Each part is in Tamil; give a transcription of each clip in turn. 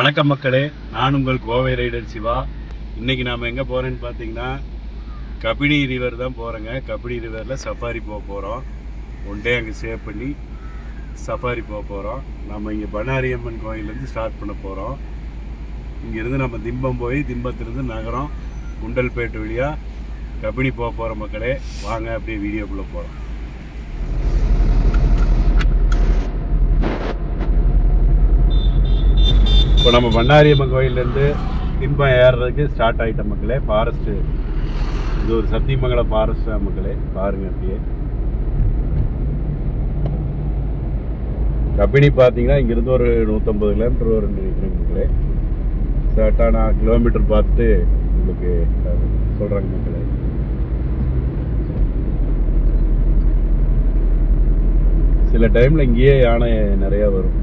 வணக்கம் மக்களே நான் உங்கள் கோவை ரைடர் சிவா. இன்றைக்கி நாம் எங்கே போகிறேன்னு பார்த்தீங்கன்னா கபினி ரிவர் தான் போகிறோங்க கபினி ரிவரில் சஃபாரி போக போகிறோம் ஒன் டே அங்கே சேவ் பண்ணி சஃபாரி போக போகிறோம் நம்ம இங்கே பண்ணாரி அம்மன் கோயிலேருந்து ஸ்டார்ட் பண்ண போகிறோம் இங்கேருந்து நம்ம திம்பம் போய் திம்பத்திலிருந்து நகரம் குண்டல்பேட்டு வழியாக கபினி போக போகிற மக்களே. வாங்க அப்படியே வீடியோக்குள்ளே போகிறோம் இப்போ நம்ம பண்ணாரியம்மன் கோயிலேருந்து திம்பம் ஏறுறதுக்கு ஸ்டார்ட் ஆகிட்ட மக்களே ஃபாரஸ்ட்டு இது ஒரு சத்தியமங்கலம் ஃபாரஸ்ட் மக்களே பாருங்க அப்படியே. கபினி பார்த்தீங்கன்னா இங்கேருந்து ஒரு நூற்றம்பது கிலோமீட்டர் வரும் நினைக்கிறேன் மக்களே. கரெக்டாக நான் கிலோமீட்டர் பார்த்துட்டு உங்களுக்கு சொல்கிறாங்க மக்களே. சில டைமில் இங்கேயே யானை நிறையா வரும்.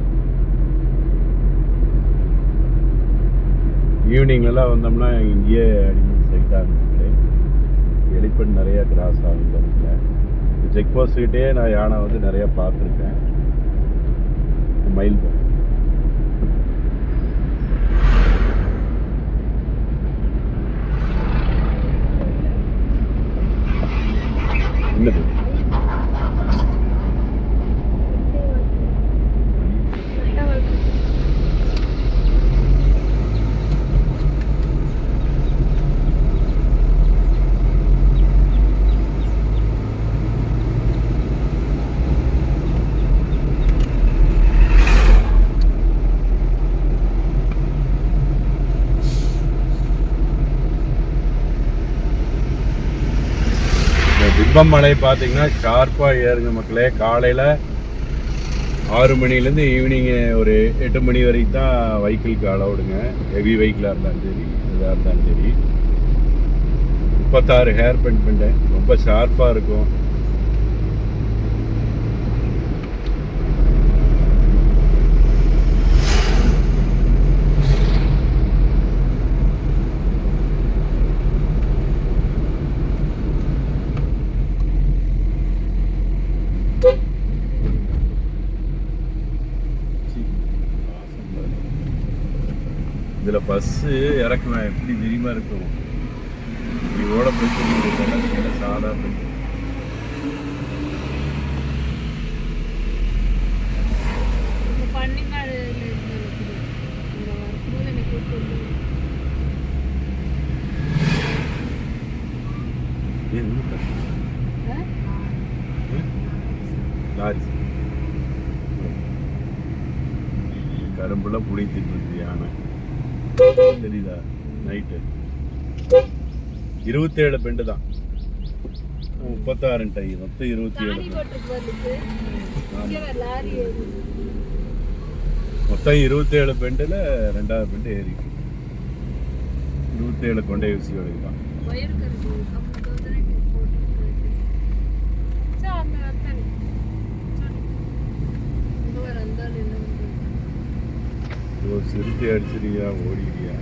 ஈவினிங்லலாம் வந்தோம்னா இங்கேயே அடிமெண்ட் சைட்டாக ஆகுது எலிபெண்ட் நிறையா கிராஸ் ஆகும் செக் போஸ்ட்டுக்கிட்டே நான் யானை வந்து நிறையா பார்த்துருக்கேன். மயில் தான் என்னது வெப்பமழை பார்த்தீங்கன்னா ஷார்ப்பாக ஏறுங்க மக்களே. காலையில் ஆறு மணிலேருந்து ஈவினிங்கு ஒரு எட்டு மணி வரைக்கும் தான் வெஹிக்கிளுக்கு அலவுடுங்க ஹெவி வெஹிக்கிளாக இருந்தாலும் சரி இதாக இருந்தாலும் சரி. முப்பத்தாறு ஹேர் பெயிண்ட் பண்ணிட்டேன். ரொம்ப ஷார்ப்பாக இருக்கும். பஸ்ஸு இறக்குவேன் எப்படி தெரியுமா இருக்கும்? ஓட போயிட்டு சாதா போயிட்டு இது என்ன கஷ்டம்? இந்த நைட்டு இருபத்தேழு பெண்டு தான். முப்பத்தாறு டை மொத்தம் இருபத்தி ஏழு மொத்தம் இருபத்தேழு பெண்டில் ரெண்டாவது பெண்டு ஏறி. இருபத்தேழு கொண்டை ஊசி தான் ஒரு சிறுத்தை அடிச்சிருக்கியா ஓடிக்கிறியா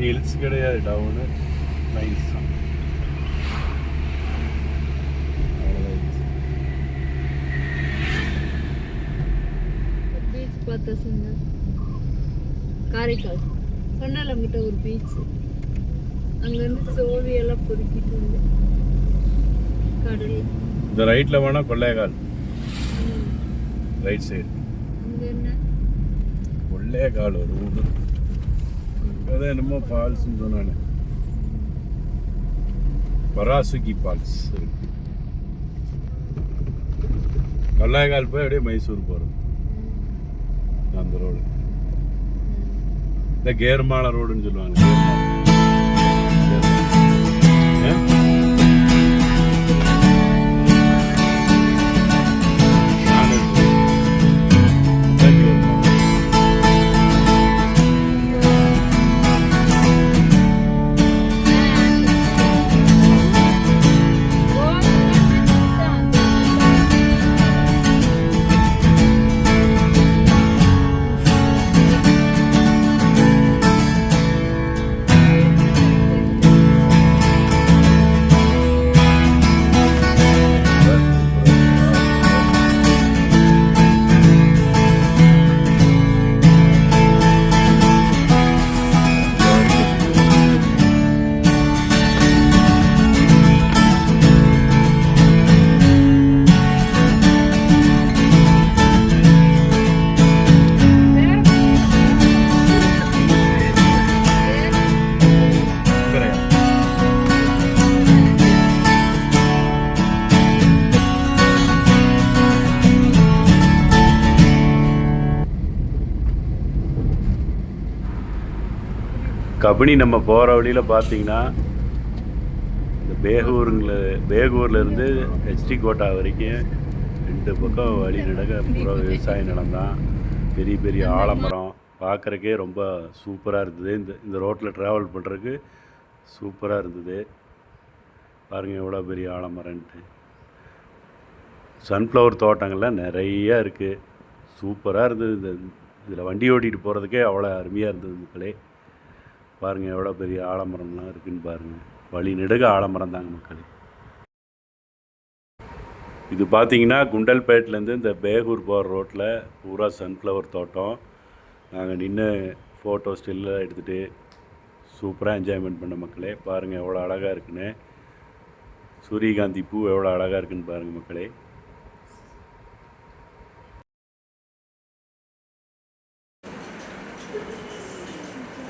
ஹில்ஸ் கிடையாது டவுனு நைஸ் தான். பீச் பார்த்தா சொன்ன காரைக்கால் சொன்னாலங்கிட்ட ஒரு பீச் அங்கேருந்து சோழி எல்லாம் பொறுக்கிட்டு வந்து கடல் இந்த ரைட்டில் வேணால் கொள்ளையகால் ரைட் சைடு அங்கே என்ன கொள்ளையகால் ஒரு ஊர் அதான் என்னமோ ஃபால்ஸ்னு சொன்னானே. பராசுகி ஃபால்ஸ் இருக்கு போய் அப்படியே மைசூர் போகிறது அந்த ரோடு இந்த கேர்மாள ரோடுன்னு சொல்லுவாங்க. கபினி நம்ம போகிற வழியில் பார்த்தீங்கன்னா இந்த பேகூருங்கள பேகூர்லேருந்து ஹெச்டி கோட்டா வரைக்கும் ரெண்டு பக்கம் வழி நடக்க பூரா விவசாய நிலம்தான். பெரிய பெரிய ஆலமரம். பார்க்குறக்கே ரொம்ப சூப்பராக இருந்தது. இந்த இந்த ரோட்டில் ட்ராவல் பண்ணுறதுக்கு சூப்பராக இருந்தது. பாருங்கள் எவ்வளோ பெரிய ஆலமரம்ன்ட்டு. சன்ஃப்ளவர் தோட்டங்கள்லாம் நிறையா இருக்குது சூப்பராக இருந்தது. இந்த இதில் வண்டி ஓட்டிகிட்டு போகிறதுக்கே அவ்வளோ அருமையாக இருந்தது மக்களே. பாருங்கள் எவ்வளோ பெரிய ஆலமரம்லாம் இருக்குன்னு பாருங்கள் வழி நெடுக ஆலமரம் தாங்க மக்களே. இது பார்த்தீங்கன்னா குண்டல்பேட்லேருந்து இந்த பேகூர் போகிற ரோட்டில் பூரா சன்ஃப்ளவர் தோட்டம். நாங்கள் நின்று ஃபோட்டோ ஸ்டில்லாம் எடுத்துகிட்டு சூப்பராக என்ஜாய்மெண்ட் பண்ண மக்களே. பாருங்கள் எவ்வளோ அழகாக இருக்குன்னு. சூரியகாந்தி பூ எவ்வளோ அழகாக இருக்குன்னு பாருங்கள் மக்களே.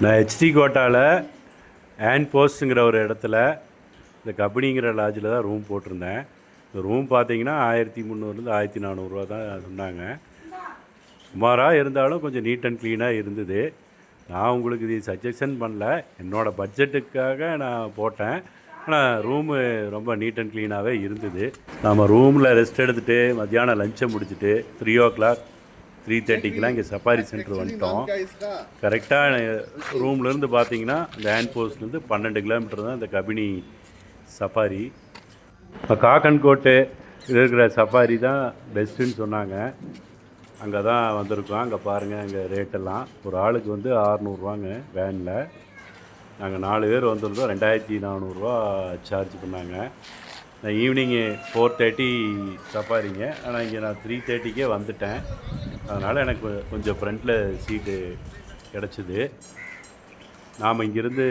நான் ஹெச்டி கோட்டாவில் ஆன் போஸ்ட்டுங்கிற ஒரு இடத்துல இந்த கபடிங்கிற லாட்ஜில் தான் ரூம் போட்டிருந்தேன். இந்த ரூம் பார்த்தீங்கன்னா ஆயிரத்தி முந்நூறுலேருந்து ஆயிரத்தி நானூறுரூவா தான் சொன்னாங்க. சுமாராக இருந்தாலும் கொஞ்சம் நீட் அண்ட் க்ளீனாக இருந்தது. நான் உங்களுக்கு இது சஜஷன் பண்ணல. என்னோடய பட்ஜெட்டுக்காக நான் போட்டேன். ஆனால் ரூமு ரொம்ப நீட் அண்ட் க்ளீனாகவே இருந்தது. நம்ம ரூமில் ரெஸ்ட் எடுத்துகிட்டு மத்தியானம் லஞ்சை முடிச்சுட்டு த்ரீ ஓ கிளாக் த்ரீ தேர்ட்டிக்கெலாம் இங்கே சஃபாரி சென்டர் வந்துட்டோம். கரெக்டாக ரூம்லேருந்து பார்த்தீங்கன்னா இந்த ஹேண்ட் போஸ்ட்லேருந்து பன்னெண்டு கிலோமீட்டர் தான் இந்த கபினி சஃபாரி. இப்போ காக்கன்கோட்டு இருக்கிற சஃபாரி தான் பெஸ்ட்டுன்னு சொன்னாங்க. அங்கே தான் வந்திருக்கோம். அங்கே பாருங்கள் அங்கே ரேட்டெல்லாம் ஒரு ஆளுக்கு வந்து ஆறுநூறுவாங்க வேனில் நாங்கள் நாலு பேர் வந்திருந்தோம். ரெண்டாயிரத்தி நானூறுரூவா சார்ஜ் பண்ணாங்க. நான் ஈவினிங்கு ஃபோர் தேர்ட்டி சஃபாரிங்க ஆனால் இங்கே நான் த்ரீ தேர்ட்டிக்கே வந்துட்டேன். அதனால் எனக்கு கொஞ்சம் ஃப்ரண்ட்டில் சீட்டு கிடச்சிது. நாம் இங்கேருந்து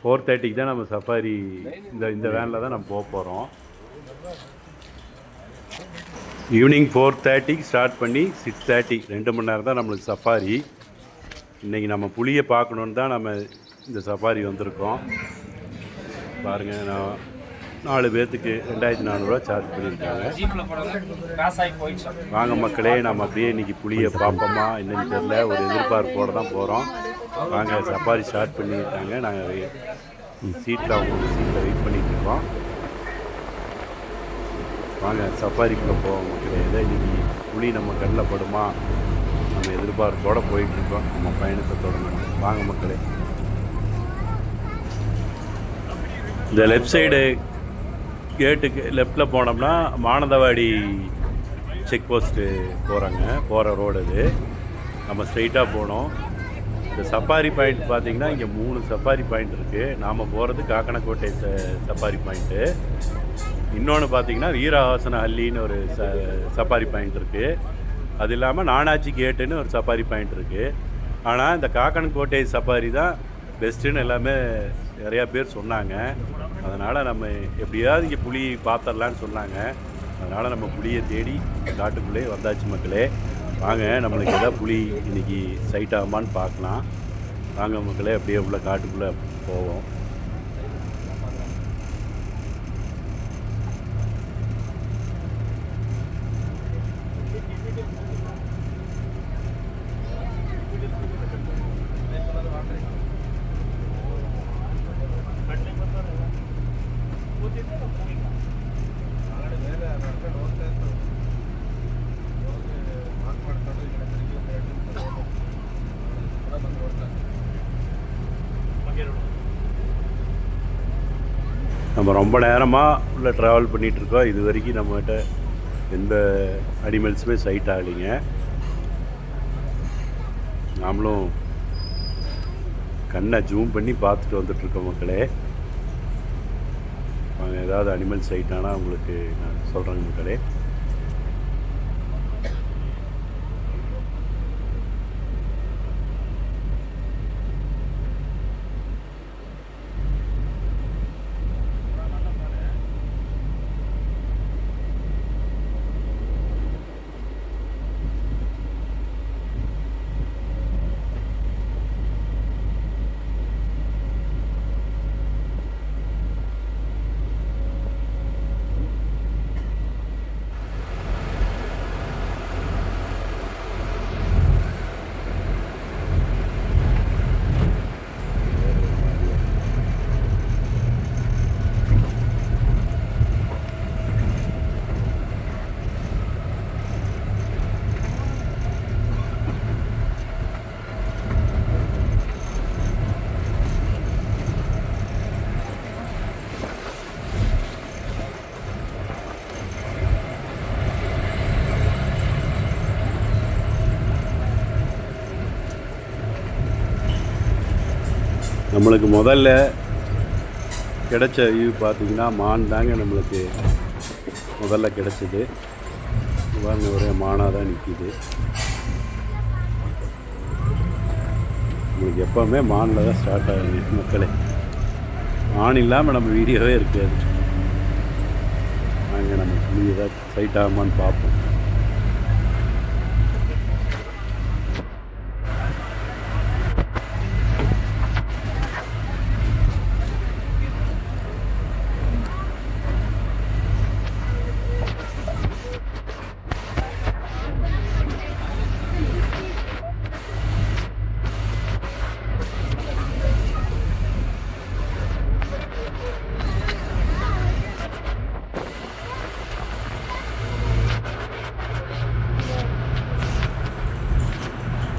ஃபோர் தேர்ட்டிக்கு தான் நம்ம சஃபாரி இந்த இந்த வேனில் தான் நம்ம போக போகிறோம் ஈவினிங் ஃபோர் தேர்ட்டிக்கு ஸ்டார்ட் பண்ணி சிக்ஸ் தேர்ட்டி ரெண்டு மணி நேரம் தான் நம்மளுக்கு சஃபாரி இன்றைக்கி நம்ம புளியை பார்க்கணுன்னு தான் நம்ம இந்த சஃபாரி வந்திருக்கோம். பாருங்கள் நான் நாலு பேர்த்துக்கு ரெண்டாயிரத்தி நானூறுரூவா சார்ஜ் பண்ணியிருக்காங்க. வாங்க மக்களே நம்ம அப்படியே இன்றைக்கி புளியை பார்ப்போமா? என்னன்னு தெரியல. ஒரு எதிர்பார்ப்போடு தான் போகிறோம் வாங்க சஃபாரி ஸ்டார்ட் பண்ணியிருக்காங்க. நாங்கள் சீட்டில் அவங்க சீட்டில் வெயிட் பண்ணிகிட்ருக்கோம் வாங்க சஃபாரிக்குள்ளே போவோம் மக்களே. ஏதோ இன்றைக்கி புளி நம்ம கண்ணில் படுமா? நம்ம எதிர்பார்ப்போடு போயிட்டுருக்கோம் நம்ம பயணத்தை தொடங்கணும். வாங்க மக்களே. இந்த லெஃப்ட் சைடு கேட்டுக்கு லெஃப்டில் போனோம்னா மானந்தவாடி செக் போஸ்ட்டு போகிறாங்க போகிற ரோடு அது. நம்ம ஸ்ட்ரைட்டாக போனோம். இந்த சஃபாரி பாயிண்ட் பார்த்திங்கன்னா இங்கே மூணு சஃபாரி பாயிண்ட் இருக்குது நாம் போகிறது காக்கனக்கோட்டை ச சஃபாரி பாயிண்ட்டு இன்னொன்று பார்த்திங்கன்னா வீரஹாசன ஹல்லின்னு ஒரு ச சஃபாரி பாயிண்ட் இருக்குது அது இல்லாமல் நானாச்சி கேட்டுன்னு ஒரு சஃபாரி பாயிண்ட் இருக்குது ஆனால் இந்த காக்கனக்கோட்டை சஃபாரி தான் பெஸ்ட்டுன்னு எல்லாமே நிறையா பேர் சொன்னாங்க. அதனால் நம்ம எப்படியாவது இங்கே புளி பார்த்துடலான்னு சொன்னாங்க. அதனால் நம்ம புளியை தேடி காட்டுக்குள்ளே வந்தாச்சு மக்களே. வாங்க நம்மளுக்கு எதாவது புளி இன்றைக்கி சைட் ஆகுமான்னு பார்க்கலாம். வாங்க மக்களே அப்படியே உள்ள காட்டுக்குள்ளே போவோம். நம்ம ரொம்ப நேரமாக உள்ள ட்ராவல் பண்ணிகிட்ருக்கோம் இது வரைக்கும் நம்மகிட்ட எந்த அனிமல்ஸுமே சைட் ஆகலைங்க. நாமளும் கண்ணை ஜூம் பண்ணி பார்த்துட்டு வந்துட்ருக்கோம் மக்களே. வாங்க ஏதாவது அனிமல் சைட் ஆனால் உங்களுக்கு நான் சொல்கிறேங்க மக்களே. நம்மளுக்கு முதல்ல கிடைச்ச வியூ பார்த்தீங்கன்னா மான் தாங்க நம்மளுக்கு முதல்ல கிடச்சிது. பாருங்க ஒரே மானாக தான் நிற்கிது நம்மளுக்கு எப்போவுமே மானில் தான் ஸ்டார்ட் ஆகுது மக்களே. மான் இல்லாமல் நம்ம வீடியோவே இருக்காது. நாங்கள் நம்ம புளியதாக சைட் ஆகுமான்னு பார்ப்போம்.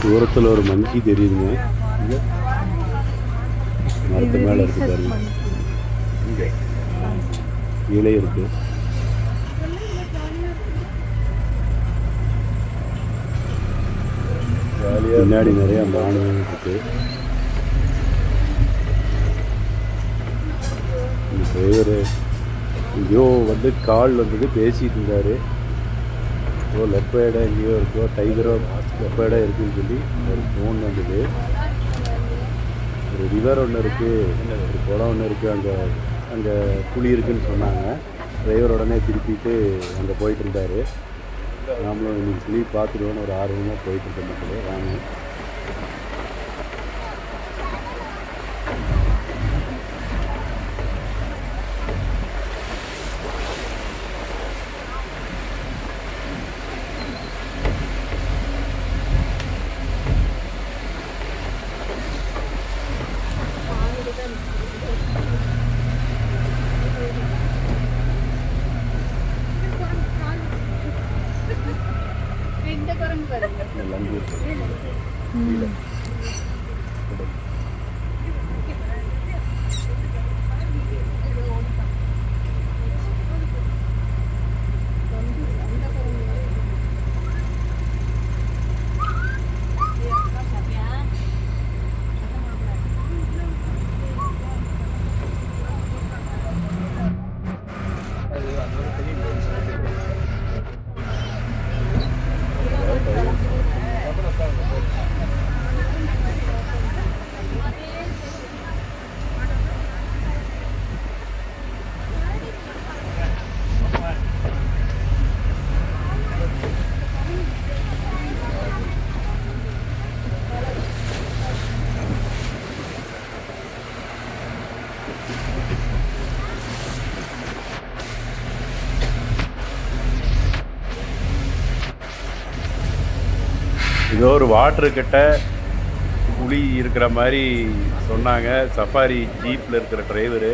தூரத்தில் ஒரு மங்கி தெரியுதுங்க. மரத்து மேலே இருக்கு பாருங்க. இலை இருக்கு. பின்னாடி நிறைய மானம் இருக்கு. பேர் டிரைவர் வந்து கால் வந்துட்டு பேசிட்டு இருந்தாரு. ஓ லெப்பேடா எங்கேயோ இருக்கோ டைகரோ வெப்படா இருக்குதுன்னு சொல்லி ஒரு ஃபோன் வந்தது. ஒரு ரிவர் ஒன்று இருக்குது ஒரு குளம் ஒன்று இருக்குது அங்கே அங்கே புளி இருக்குதுன்னு சொன்னாங்க. டிரைவர் உடனே திருப்பிட்டு அங்கே போயிட்டு இருந்தார். நாமளும் இன்னைக்கு புளி பார்த்துடுவோன்னு ஒரு ஆர்வமாக போயிட்டு இருந்த மக்கள் வாங்க இந்த குரங்கு பாருங்க லங்கூர் ஏதோ ஒரு வாட்டரு கிட்ட புலி இருக்கிற மாதிரி சொன்னாங்க. சஃபாரி ஜீப்பில் இருக்கிற டிரைவரு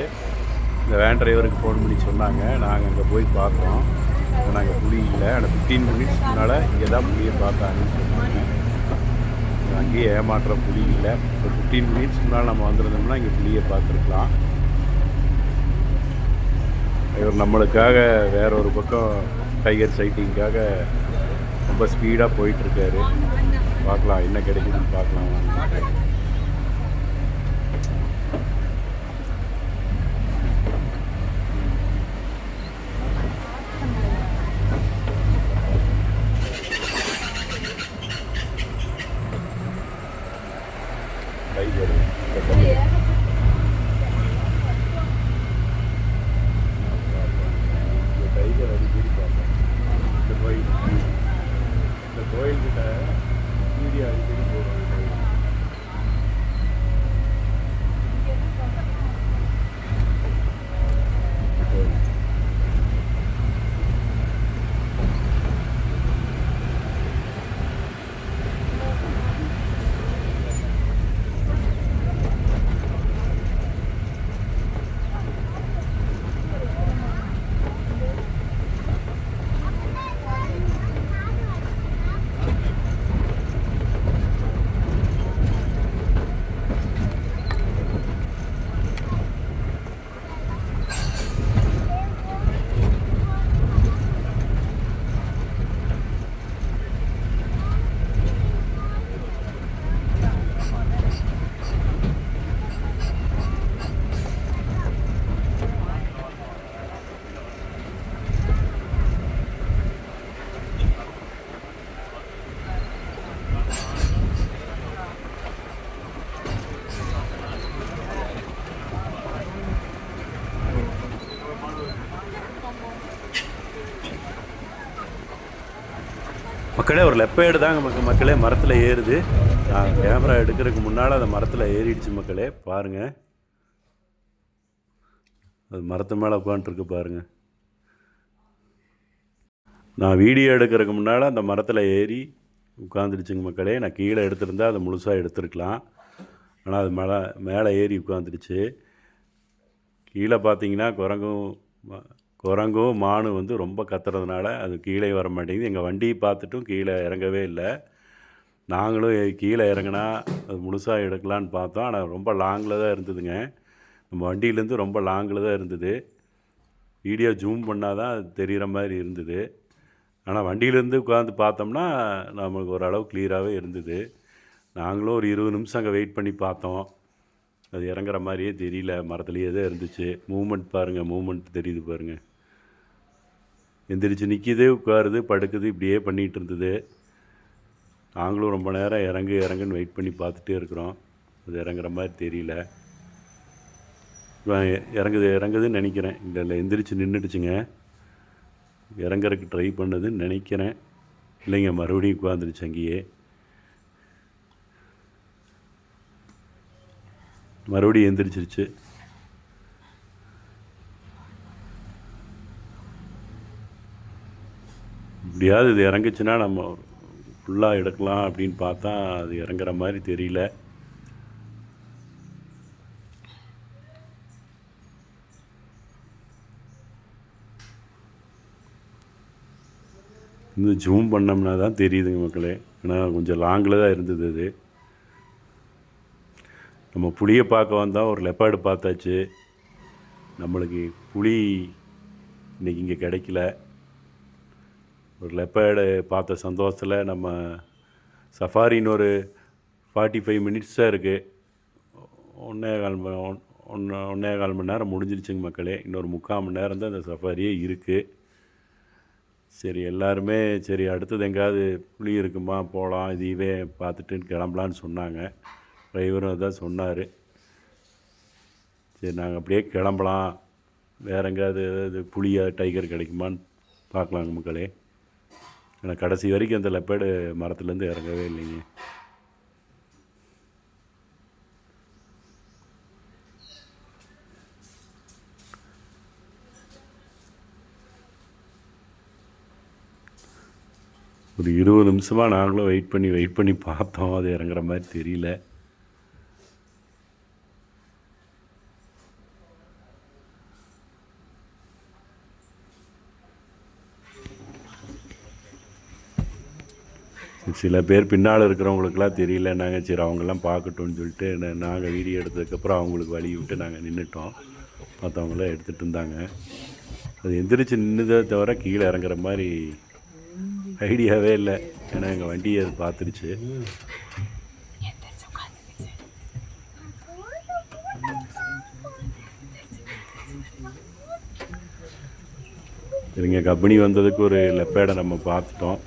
இந்த வேன் டிரைவருக்கு ஃபோன் பண்ணி சொன்னாங்க. நாங்கள் அங்கே போய் பார்த்தோம். நாங்கள் புளி இல்லை. ஆனால் ஃபிஃப்டீன் மினிட்ஸ் முன்னால் இங்கே தான் புலியை பார்த்தாங்கன்னு சொன்னாங்க. அங்கேயே ஏமாற்ற புலி இல்லை. ஒரு ஃபிஃப்டீன் மினிட்ஸ் முன்னால் நம்ம வந்திருந்தோம்னா இங்கே புலியை பார்த்துருக்கலாம். இவர் நம்மளுக்காக வேற ஒரு பக்கம் டைகர் சைட்டிங்காக ரொம்ப ஸ்பீடாக போயிட்டுருக்காரு பார்க்கலாம் என்ன கிடைக்குதுன்னு பார்க்கலாம் வாங்க. டைகர் இந்த டைகர் அடிக்கடி பார்ப்போம் இந்த கோயில் இந்த கோயில்கிட்ட வீடியோ அடிக்கடி போடுவாங்க மக்களே ஒரு லெப்பேடு தாங்க மக்கள் மக்களே மரத்தில் ஏறுது. நான் கேமரா எடுக்கிறதுக்கு முன்னால் அந்த மரத்தில் ஏறிடுச்சு மக்களே பாருங்கள் அது மரத்து மேலே உட்காந்துருக்கு பாருங்கள் நான் வீடியோ எடுக்கிறதுக்கு முன்னால் அந்த மரத்தில் ஏறி உட்காந்துருச்சுங்க மக்களே. நான் கீழே எடுத்திருந்தா அதை முழுசாக எடுத்துருக்கலாம். ஆனால் அது மேலே மேலே ஏறி உட்காந்துருச்சு கீழே பார்த்தீங்கன்னா குரங்கும் குரங்கும் மானு வந்து ரொம்ப கத்துறதுனால அது கீழே வர மாட்டேங்குது. எங்கள் வண்டியை பார்த்துட்டும் கீழே இறங்கவே இல்லை. நாங்களும் கீழே இறங்கினா அது முழுசாக எடுக்கலான்னு பார்த்தோம். ஆனால் ரொம்ப லாங்கில் தான் இருந்ததுங்க. நம்ம வண்டியிலேருந்து ரொம்ப லாங்கில் தான் இருந்தது. வீடியோ ஜூம் பண்ணால் தான் அது தெரிகிற மாதிரி இருந்தது. ஆனால் வண்டியிலேருந்து உட்காந்து பார்த்தோம்னா நமக்கு ஓரளவு கிளியராகவே இருந்தது. நாங்களும் ஒரு இருபது நிமிஷம் அங்கே வெயிட் பண்ணி பார்த்தோம். அது இறங்குற மாதிரியே தெரியல. மரத்துலேயே தான் இருந்துச்சு. மூமெண்ட் பாருங்கள் மூமெண்ட் தெரியுது பாருங்கள் எந்திரிச்சு நிற்கிது உட்காருது படுக்குது இப்படியே பண்ணிகிட்டு இருந்தது. நாங்களும் ரொம்ப நேரம் இறங்கு இறங்குன்னு வெயிட் பண்ணி பார்த்துட்டே இருக்கிறோம். அது இறங்குற மாதிரி தெரியல. இறங்குது இறங்குதுன்னு நினைக்கிறேன். இல்லை இல்லை எந்திரிச்சு நின்றுடுச்சுங்க இறங்குறதுக்கு ட்ரை பண்ணுதுன்னு நினைக்கிறேன். இல்லைங்க மறுபடியும் உட்காந்துருச்சு அங்கேயே. மறுபடியும் எந்திரிச்சிருச்சு. எப்படியாவது இது இறங்குச்சுன்னா நம்ம ஃபுல்லாக எடுக்கலாம் அப்படின்னு பார்த்தா அது இறங்குற மாதிரி தெரியல. இன்னும் ஜூம் பண்ணோம்னா தான் தெரியுதுங்க மக்களே. ஏன்னா கொஞ்சம் லாங்கில் தான் இருந்தது அது. நம்ம புளியை பார்க்க வந்தால் ஒரு லெப்பாடு பார்த்தாச்சு. நம்மளுக்கு புளி இன்னைக்கு இங்கே கிடைக்கல. ஒரு லெப்பர்டு பார்த்த சந்தோஷத்தில் நம்ம சஃபாரின்னு ஒரு ஃபார்ட்டி ஃபைவ் மினிட்ஸ் தான் இருக்குது ஒன்றே கால் ஒன் ஒன்று ஒன்றே கால் மணி நேரம் முடிஞ்சிருச்சுங்க மக்களே. இன்னொரு முக்கால் மணி நேரம் தான் இந்த சஃபாரியே இருக்குது சரி எல்லாருமே சரி அடுத்தது எங்கேயாவது புளி இருக்குமா? போகலாம் இதையவே பார்த்துட்டு கிளம்பலான்னு சொன்னாங்க. டிரைவரும் அதான் சொன்னார். சரி நாங்கள் அப்படியே கிளம்பலாம். வேற எங்கேயாவது ஏதாவது புளியா டைகர் கிடைக்குமான்னு பார்க்கலாங்க மக்களே. ஆனால் கடைசி வரைக்கும் அந்த லெப்பேடு மரத்துலேருந்து இறங்கவே இல்லைங்க. ஒரு இருபது நிமிஷமாக நாங்களும் வெயிட் பண்ணி வெயிட் பண்ணி பார்த்தோம். அது இறங்குற மாதிரி தெரியல. சில பேர் பின்னால் இருக்கிறவங்களுக்குலாம் தெரியல நாங்கள் சரி அவங்கெல்லாம் பார்க்கட்டும்னு சொல்லிட்டு நாங்கள் வீடியோ எடுத்ததுக்கப்புறம் அவங்களுக்கு வழி விட்டு நாங்கள் நின்றுட்டோம் மற்றவங்களாம் எடுத்துகிட்டு இருந்தாங்க. அது எந்திரிச்சு நின்றுதே தவிர கீழே இறங்குற மாதிரி ஐடியாவே இல்லை. ஏன்னா எங்கள் வண்டியை அது பார்த்துருச்சு. சரிங்க கபினி வந்ததுக்கு ஒரு லெப்பேடை நம்ம பார்த்துட்டோம்.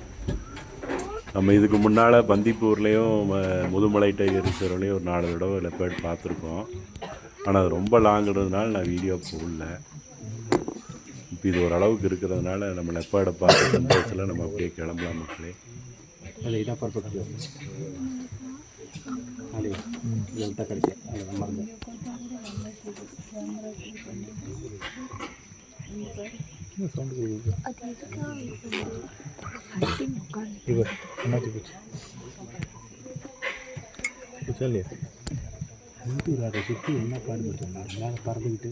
நம்ம இதுக்கு முன்னால் பந்திப்பூர்லேயும் முதுமலை டைகர் ரிசர்வ்லேயும் ஒரு நாலு தடவை லெப்பர்ட் பார்த்துருக்கோம். ஆனால் அது ரொம்ப லாங்கிறதுனால நான் வீடியோ போடல. இப்போ இது ஓரளவுக்கு இருக்கிறதுனால நம்ம லெப்பாடை பார்த்து சந்தோஷத்தில் நம்ம அப்படியே கிளம்பலாம் மக்களே. கிடைக்கும் என்னாச்சு போச்சு சொல்லியா சுற்றி என்ன பாடுபட்டு விளையாட பறந்துக்கிட்டு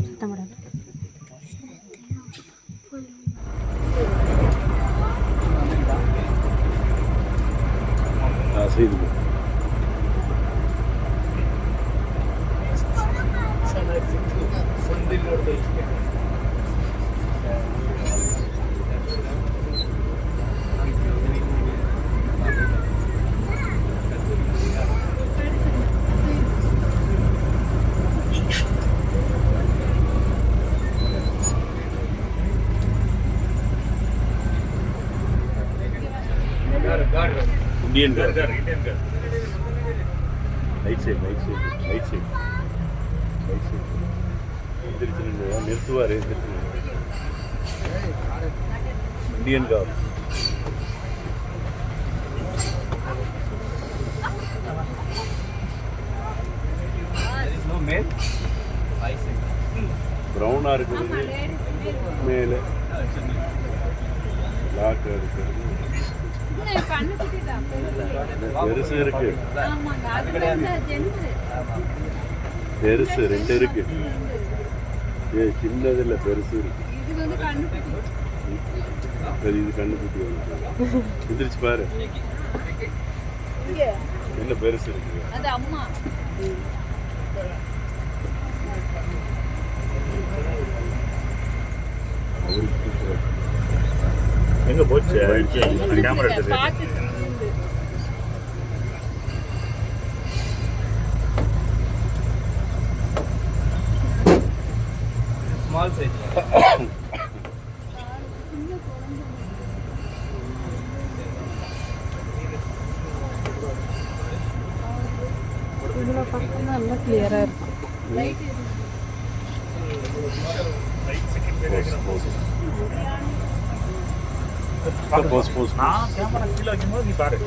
Indian car right side right side right side right side எந்திரிச்சு நின்று நிறுத்துவார் எந்திரிச்சு நின்று. இந்தியன் கார் ப்ரௌனாக இருக்கிறது மேலே லாக் இருக்கிறது பெருசு இருக்கு. பெருசு ரெண்டு இருக்கு. ஏ சின்னது இல்லை பெருசு இருக்கு. சரி இது கண்ணு குட்டி வந்து எந்திரிச்சு பாரு. என்ன பெருசு இருக்கு. எங்கே போச்சு? கேமரா ஸ்மால் சைஸ் இதில் பார்த்தா நல்லா கிளியராக இருக்கும் போஸ், போஸ். போஸ், போஸ், நான் போஸ். கேமரா கீழே வைக்கும்போது நீ பாரு.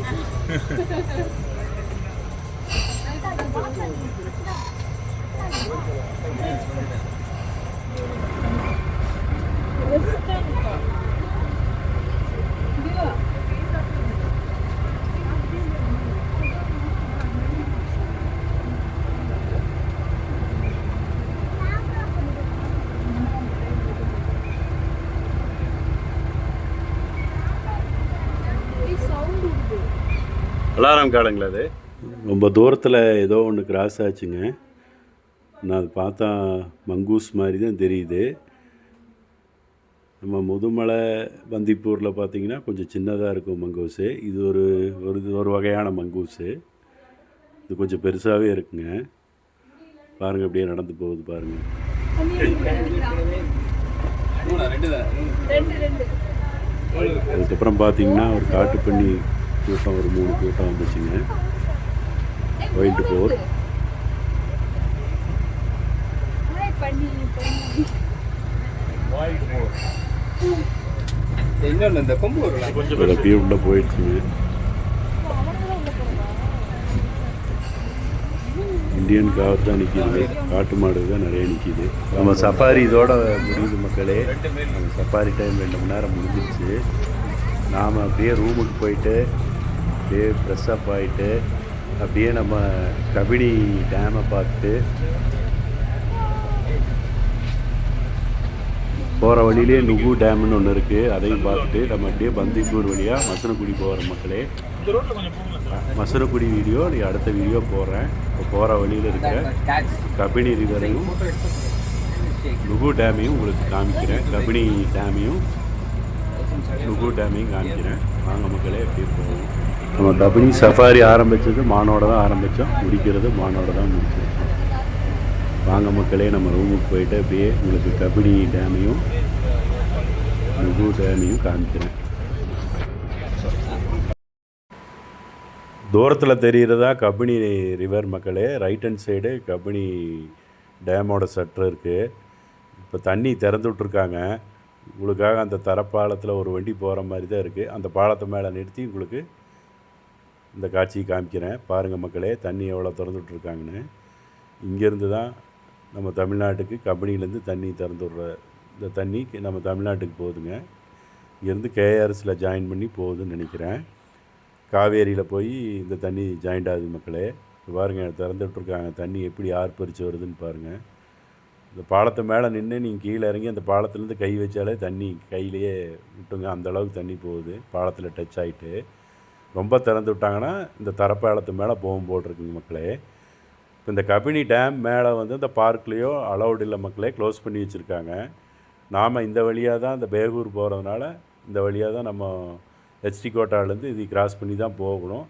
அலாரம் காலங்களா அது? ரொம்ப தூரத்தில் ஏதோ ஒன்று கிராஸ் ஆச்சுங்க. நான் அது பார்த்தா மங்கூஸ் மாதிரி தான் தெரியுது. நம்ம முதுமலை பந்திப்பூரில் பார்த்தீங்கன்னா கொஞ்சம் சின்னதாக இருக்கும் மங்கூஸு. இது ஒரு ஒரு இது ஒரு வகையான மங்கூஸு. இது கொஞ்சம் பெருசாகவே இருக்குங்க. பாருங்கள் அப்படியே நடந்து போகுது பாருங்கள் அதுக்கப்புறம் பார்த்தீங்கன்னா ஒரு காட்டுப்பண்ணி கூட்டம் ஒரு மூணு கூட்டம் வந்துச்சுங்க. Wild boar. பண்ணி இன்னொன்று இந்த கொம்பு அப்படியே உள்ளே இந்தியன் கார் தான் நிற்கிது காட்டு மாடு தான் நிறைய நிற்கிது நம்ம சஃபாரி இதோட முடியுது மக்களே. நம்ம சஃபாரி டைம் ரெண்டு மணி நேரம் முடிஞ்சிருச்சு. நாம் அப்படியே ரூமுக்கு போயிட்டு அப்படியே ஃப்ரெஷ் அப் ஆகிட்டு அப்படியே நம்ம கபினி டேமை பார்த்துட்டு போகிற வழியிலே நுகு டேம்னு ஒன்று இருக்குது அதையும் பார்த்துட்டு நம்ம அப்படியே பந்திப்பூர் வழியாக மசனக்குடி போகிற மக்களே. மசனக்குடி வீடியோ நீ அடுத்த வீடியோ போடுறேன் இப்போ போகிற வழியில் இருக்கிற கபினி ரிவரையும் நுகு டேமையும் உங்களுக்கு காமிக்கிறேன். கபினி டேமையும் நுகு டேமையும் காமிக்கிறேன். வாங்க மக்களே எப்படி போவோம். நம்ம கபினி சஃபாரி ஆரம்பித்தது மானோட தான் ஆரம்பித்தோம் முடிக்கிறது மானோட தான் முடிச்சோம். வாங்க மக்களே நம்ம ரூமுக்கு போயிட்டு அப்படியே உங்களுக்கு கபினி டேமையும் முகு டேமையும் காமிக்கிறேன். தூரத்தில் தெரிகிறதா கபினி ரிவர் மக்களே ரைட் ஹண்ட் சைடு கபினி டேமோட சட்ரு இருக்குது இப்போ தண்ணி திறந்து விட்ருக்காங்க உங்களுக்காக அந்த தரப்பாலத்தில் ஒரு வண்டி போகிற மாதிரி தான் இருக்குது அந்த பாலத்தை மேலே நிறுத்தி உங்களுக்கு இந்த காட்சியை காமிக்கிறேன். பாருங்கள் மக்களே தண்ணி எவ்வளோ திறந்து விட்ருக்காங்கன்னு இங்கேருந்து தான் நம்ம தமிழ்நாட்டுக்கு கம்பெனிலேருந்து தண்ணி திறந்து விட்ற இந்த தண்ணி நம்ம தமிழ்நாட்டுக்கு போகுதுங்க. இங்கேருந்து கேஆர்எஸில் ஜாயின் பண்ணி போகுதுன்னு நினைக்கிறேன். காவேரியில் போய் இந்த தண்ணி ஜாயிண்ட் ஆகுது மக்களே. பாருங்கள் பாருங்க திறந்து விட்ருக்காங்க தண்ணி எப்படி ஆர்ப்பரிச்சு வருதுன்னு பாருங்கள் இந்த பாலத்து மேலே நின்று நீங்கள் கீழே இறங்கி அந்த பாலத்துலேருந்து கை வச்சாலே தண்ணி கையிலேயே விட்டுங்க. அந்த அளவுக்கு தண்ணி போகுது. பாலத்தில் டச் ஆகிட்டு ரொம்ப திறந்து விட்டாங்கன்னா இந்த தரப்பாலத்து மேலே போகும் போட்டிருக்குங்க மக்களே. இப்போ இந்த கபினி டேம் மேலே வந்து இந்த பார்க்லேயோ அலௌட் இல்லை மக்களே க்ளோஸ் பண்ணி வச்சுருக்காங்க. நாம் இந்த வழியாக தான் இந்த பேகூர் போகிறதுனால இந்த வழியாக தான் நம்ம ஹெச்டி கோட்டாலேருந்து இது கிராஸ் பண்ணி தான் போகணும்.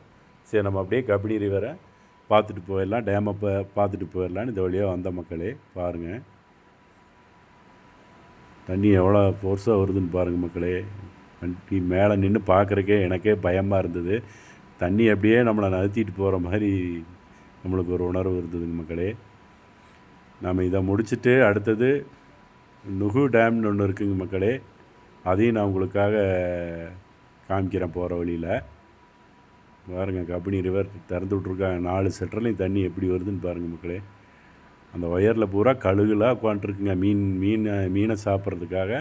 சரி நம்ம அப்படியே கபினி ரிவரை பார்த்துட்டு போயிடலாம் டேமை பா பார்த்துட்டு போயிடலான்னு இந்த வழியாக வந்த மக்களே பாருங்கள் தண்ணி எவ்வளோ ஃபோர்ஸாக வருதுன்னு பாருங்கள் மக்களே. வண்டி மேலே நின்று பார்க்குறக்கே எனக்கே பயமாக இருந்தது. தண்ணி அப்படியே நம்மளை நகர்த்திட்டு போகிற மாதிரி நம்மளுக்கு ஒரு உணர்வு இருந்ததுங்க மக்களே. நாம் இதை முடிச்சுட்டு அடுத்தது நுகு டேம்னு ஒன்று இருக்குங்க மக்களே. அதையும் நான் உங்களுக்காக காமிக்கிறேன் போகிற வழியில். பாருங்க கபினி ரிவர் திறந்து விட்ருக்காங்க நாலு செட்டர்லையும் தண்ணி எப்படி வருதுன்னு பாருங்கள் மக்களே. அந்த ஒயரில் பூரா கழுகுலாம் உட்காந்துருக்குங்க மீன் மீன் மீனை சாப்பிட்றதுக்காக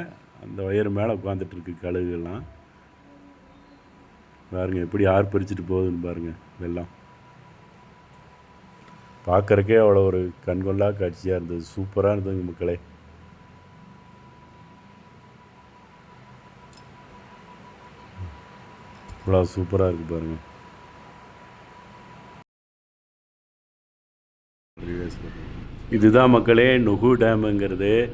அந்த ஒயர் மேலே உட்காந்துட்ருக்கு கழுகுலாம். பாருங்க எப்படி ஆர்ப்பரிச்சிட்டு போகுதுன்னு பாருங்கள் வெள்ளம் பார்க்கறக்கே அவ்வளோ ஒரு கண்கொள்ளா காட்சியாக இருந்தது. சூப்பராக இருந்ததுங்க மக்களே. இவ்வளோ சூப்பராக இருக்குது பாருங்கள் இதுதான் மக்களே நுகு டேமுங்கிறது.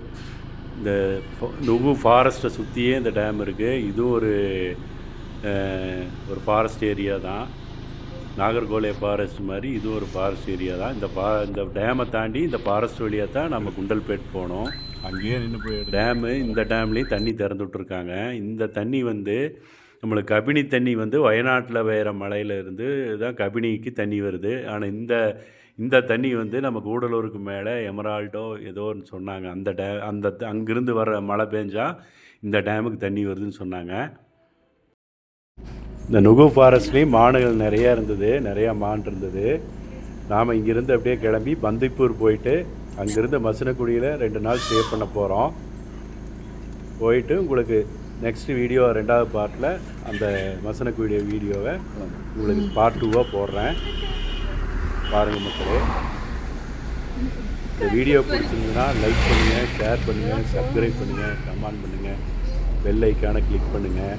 இந்த ஃப- நுகு ஃபாரஸ்ட்டை சுற்றியே இந்த டேம் இருக்குது இதுவும் ஒரு ஒரு ஃபாரஸ்ட் ஏரியா தான். நாகர்கோலை ஃபாரஸ்ட் மாதிரி இதுவும் ஒரு ஃபாரஸ்ட் ஏரியா தான். இந்த பா இந்த டேமை தாண்டி இந்த ஃபாரஸ்ட் வழியாக தான் நம்ம குண்டல்பேட் போனோம். அங்கேயே நின்று போயிடுது. டேமு இந்த டேம்லேயும் தண்ணி திறந்து விட்ருக்காங்க இந்த தண்ணி வந்து நம்மளுக்கு கபினி தண்ணி வந்து வயநாட்டில் வேற மலையில இருந்து தான் கபினிக்கு தண்ணி வருது. ஆனால் இந்த இந்த தண்ணி வந்து நம்ம கூடலூருக்கு மேலே எமரால்டோ ஏதோ ஒன்று சொன்னாங்க. அந்த டே அந்த அங்கிருந்து வர மழை பெஞ்சா இந்த டேமுக்கு தண்ணி வருதுன்னு சொன்னாங்க. இந்த நுகு ஃபாரஸ்ட்லேயும் மானுகள் நிறையா இருந்தது நிறையா மான் இருந்தது. நாம் இங்கேருந்து அப்படியே கிளம்பி பந்திப்பூர் போயிட்டு அங்கேருந்து மசனக்குடியில் ரெண்டு நாள் ஸ்டே பண்ண போகிறோம் போயிட்டு உங்களுக்கு நெக்ஸ்ட் வீடியோ ரெண்டாவது பார்ட்டில் அந்த மசனக்குடிய வீடியோவை உங்களுக்கு பார்ட் டூவாக போடுறேன். பாருங்கள் மக்களே. இந்த வீடியோ பிடிச்சிருந்ததுன்னா லைக் பண்ணுங்கள் ஷேர் பண்ணுங்கள் சப்ஸ்கிரைப் பண்ணுங்கள் கமெண்ட் பண்ணுங்கள் பெல் ஐக்கானை கிளிக் பண்ணுங்கள்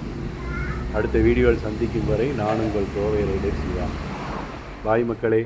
அடுத்த வீடியோவில் சந்திக்கும் வரை நான் உங்கள் கோவை ரைடர் சிவா பாய் மக்களே.